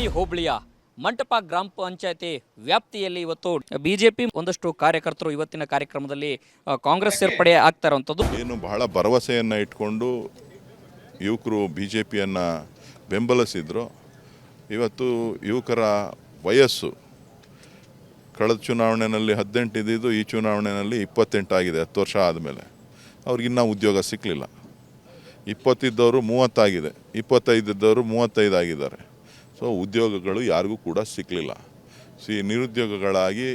ಅಥಣಿ ಹೋಬಳಿಯ ಮಂಟಪ ಗ್ರಾಮ ಪಂಚಾಯತಿ ವ್ಯಾಪ್ತಿಯಲ್ಲಿ ಇವತ್ತು ಬಿಜೆಪಿ ಒಂದಷ್ಟು ಕಾರ್ಯಕರ್ತರು ಇವತ್ತಿನ ಕಾರ್ಯಕ್ರಮದಲ್ಲಿ ಕಾಂಗ್ರೆಸ್ ಸೇರ್ಪಡೆ ಆಗ್ತಾ ಇರುವಂಥದ್ದು. ಏನು ಬಹಳ ಭರವಸೆಯನ್ನು ಇಟ್ಕೊಂಡು ಯುವಕರು ಬಿ ಜೆ ಪಿಯನ್ನು ಬೆಂಬಲಿಸಿದ್ರು. ಇವತ್ತು ಯುವಕರ ವಯಸ್ಸು ಕಳೆದ ಚುನಾವಣೆಯಲ್ಲಿ ಹದಿನೆಂಟು ಇದ್ದಿದ್ದು ಈ ಚುನಾವಣೆಯಲ್ಲಿ ಇಪ್ಪತ್ತೆಂಟಾಗಿದೆ, ಹತ್ತು ವರ್ಷ ಆದಮೇಲೆ. ಅವ್ರಿಗಿನ್ನೂ ಉದ್ಯೋಗ ಸಿಕ್ಕಲಿಲ್ಲ ಇಪ್ಪತ್ತಿದ್ದವರು ಮೂವತ್ತಾಗಿದೆ, ಇಪ್ಪತ್ತೈದಿದ್ದವರು ಮೂವತ್ತೈದು ಆಗಿದ್ದಾರೆ. ಸೊ ಉದ್ಯೋಗಗಳು ಯಾರಿಗೂ ಕೂಡ ಸಿಕ್ಕಲಿಲ್ಲ ಸಿ ನಿರುದ್ಯೋಗಗಳಾಗಿ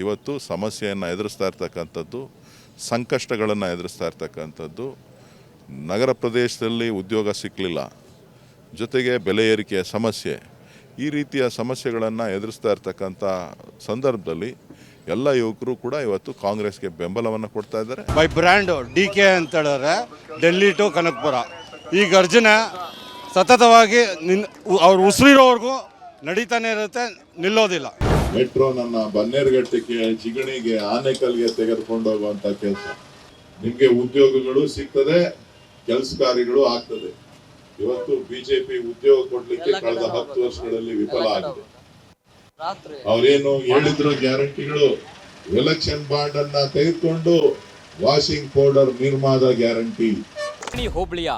ಇವತ್ತು ಸಮಸ್ಯೆಯನ್ನು ಎದುರಿಸ್ತಾ ಇರ್ತಕ್ಕಂಥದ್ದು, ಸಂಕಷ್ಟಗಳನ್ನು ಎದುರಿಸ್ತಾ ಇರ್ತಕ್ಕಂಥದ್ದು, ನಗರ ಪ್ರದೇಶದಲ್ಲಿ ಉದ್ಯೋಗ ಸಿಕ್ಕಲಿಲ್ಲ ಜೊತೆಗೆ ಬೆಲೆ ಏರಿಕೆಯ ಸಮಸ್ಯೆ. ಈ ರೀತಿಯ ಸಮಸ್ಯೆಗಳನ್ನು ಎದುರಿಸ್ತಾ ಇರ್ತಕ್ಕಂಥ ಸಂದರ್ಭದಲ್ಲಿ ಎಲ್ಲ ಯುವಕರು ಕೂಡ ಇವತ್ತು ಕಾಂಗ್ರೆಸ್ಗೆ ಬೆಂಬಲವನ್ನು ಕೊಡ್ತಾ ಇದ್ದಾರೆ. ಬೈ ಬ್ರ್ಯಾಂಡು ಡಿ ಕೆ ಅಂತ ಹೇಳಿದ್ರೆ ಡೆಲ್ಲಿ ಟು ಕನಕಪುರ ಈ ಗರ್ಜನೆ ಸತತವಾಗಿ ನಿನ್ ಅವ್ರು ಉಸಿರಿರೋವರೆಗೂ ನಡೀತಾನೆ ಇರುತ್ತೆ ನಿಲ್ಲೋದಿಲ್ಲ. ಮೆಟ್ರೋ ನನ್ನ ಬನ್ನೇರುಘಟ್ಟಕ್ಕೆ ಜಿಗಣಿಗೆ ಆನೆಕಲ್ಗೆ ತೆಗೆದುಕೊಂಡು ಹೋಗುವಂತ ಕೆಲಸ. ನಿಮಗೆ ಉದ್ಯೋಗಗಳು ಸಿಗ್ತದೆ ಕೆಲಸ ಕಾರ್ಯಗಳು ಆಗ್ತದೆ. ಇವತ್ತು ಬಿಜೆಪಿ ಉದ್ಯೋಗ ಕೊಡ್ಲಿಕ್ಕೆ ಕಳೆದ ಹತ್ತು ವರ್ಷಗಳಲ್ಲಿ ವಿಫಲ ಆಗಿದೆ. ಅವರೇನು ಹೇಳಿದ್ರು ಗ್ಯಾರಂಟಿಗಳು? ಎಲೆಕ್ಷನ್ ಬಾಂಡ್ ಅನ್ನ ತೆಗೆದುಕೊಂಡು ವಾಷಿಂಗ್ ಪೌಡರ್ ನಿರ್ಮಾದ ಗ್ಯಾರಂಟಿ. ಹೋಬಳಿಯ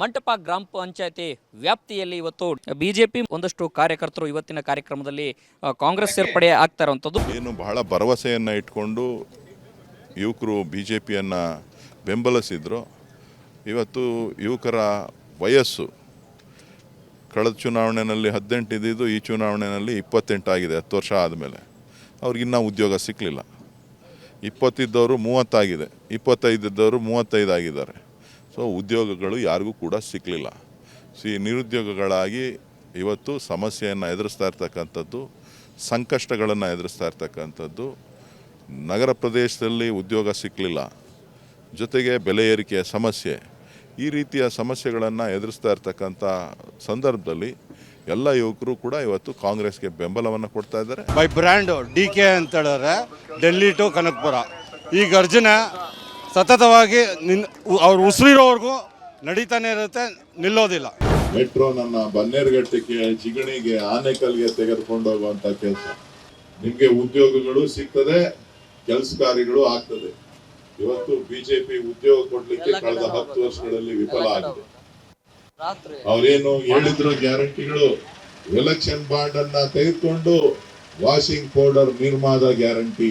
ಮಂಟಪ ಗ್ರಾಮ ಪಂಚಾಯತಿ ವ್ಯಾಪ್ತಿಯಲ್ಲಿ ಇವತ್ತು ಬಿಜೆಪಿ ಒಂದಷ್ಟು ಕಾರ್ಯಕರ್ತರು ಇವತ್ತಿನ ಕಾರ್ಯಕ್ರಮದಲ್ಲಿ ಕಾಂಗ್ರೆಸ್ ಸೇರ್ಪಡೆ ಆಗ್ತಾ ಇರುವಂಥದ್ದು. ಏನು ಬಹಳ ಭರವಸೆಯನ್ನು ಇಟ್ಕೊಂಡು ಯುವಕರು ಬಿ ಜೆ ಬೆಂಬಲಿಸಿದ್ರು. ಇವತ್ತು ಯುವಕರ ವಯಸ್ಸು ಕಳೆದ ಚುನಾವಣೆಯಲ್ಲಿ ಹದಿನೆಂಟು ಇದ್ದಿದ್ದು ಈ ಚುನಾವಣೆಯಲ್ಲಿ ಇಪ್ಪತ್ತೆಂಟಾಗಿದೆ, ಹತ್ತು ವರ್ಷ ಆದಮೇಲೆ. ಅವ್ರಿಗಿನ್ನೂ ಉದ್ಯೋಗ ಸಿಕ್ಕಲಿಲ್ಲ ಇಪ್ಪತ್ತಿದ್ದವರು ಮೂವತ್ತಾಗಿದೆ, ಇಪ್ಪತ್ತೈದಿದ್ದವರು ಮೂವತ್ತೈದು ಆಗಿದ್ದಾರೆ. ಸೊ ಉದ್ಯೋಗಗಳು ಯಾರಿಗೂ ಕೂಡ ಸಿಕ್ಕಲಿಲ್ಲ ಸಿ ನಿರುದ್ಯೋಗಗಳಾಗಿ ಇವತ್ತು ಸಮಸ್ಯೆಯನ್ನು ಎದುರಿಸ್ತಾ ಇರ್ತಕ್ಕಂಥದ್ದು, ಸಂಕಷ್ಟಗಳನ್ನು ಎದುರಿಸ್ತಾ ಇರ್ತಕ್ಕಂಥದ್ದು, ನಗರ ಪ್ರದೇಶದಲ್ಲಿ ಉದ್ಯೋಗ ಸಿಕ್ಕಲಿಲ್ಲ ಜೊತೆಗೆ ಬೆಲೆ ಏರಿಕೆಯ ಸಮಸ್ಯೆ. ಈ ರೀತಿಯ ಸಮಸ್ಯೆಗಳನ್ನು ಎದುರಿಸ್ತಾ ಇರ್ತಕ್ಕಂಥ ಸಂದರ್ಭದಲ್ಲಿ ಎಲ್ಲ ಯುವಕರು ಕೂಡ ಇವತ್ತು ಕಾಂಗ್ರೆಸ್ಗೆ ಬೆಂಬಲವನ್ನು ಕೊಡ್ತಾ ಇದ್ದಾರೆ. ಬೈ ಬ್ರ್ಯಾಂಡ್ ಡಿ ಕೆ ಅಂತ ಹೇಳಿದ್ರೆ ಡೆಲ್ಲಿ ಟು ಕನಕಪುರ ಈ ಗರ್ಜನೆ ಸತತವಾಗಿ ನಿನ್ ಅವ್ರು ಉಸಿರಿರೋವರೆಗೂ ನಡೀತಾನೆ ಇರುತ್ತೆ ನಿಲ್ಲೋದಿಲ್ಲ. ಮೆಟ್ರೋ ನನ್ನ ಬನ್ನೇರುಘಟ್ಟಕ್ಕೆ ಜಿಗಣಿಗೆ ಆನೆಕಲ್ಗೆ ತೆಗೆದುಕೊಂಡು ಹೋಗುವಂತ ಕೆಲಸ. ನಿಮ್ಗೆ ಉದ್ಯೋಗಗಳು ಸಿಗ್ತದೆ ಕೆಲಸ ಕಾರ್ಯಗಳು ಆಗ್ತದೆ. ಇವತ್ತು ಬಿಜೆಪಿ ಉದ್ಯೋಗ ಕೊಡ್ಲಿಕ್ಕೆ ಕಳೆದ ಹತ್ತು ವರ್ಷಗಳಲ್ಲಿ ವಿಫಲ ಆಗಿದೆ. ಅವರೇನು ಹೇಳಿದ್ರು ಗ್ಯಾರಂಟಿಗಳು? ಎಲೆಕ್ಷನ್ ಬಾಂಡ್ ಅನ್ನ ತೆಗೆದುಕೊಂಡು ವಾಷಿಂಗ್ ಪೌಡರ್ ನಿರ್ಮಾದ ಗ್ಯಾರಂಟಿ.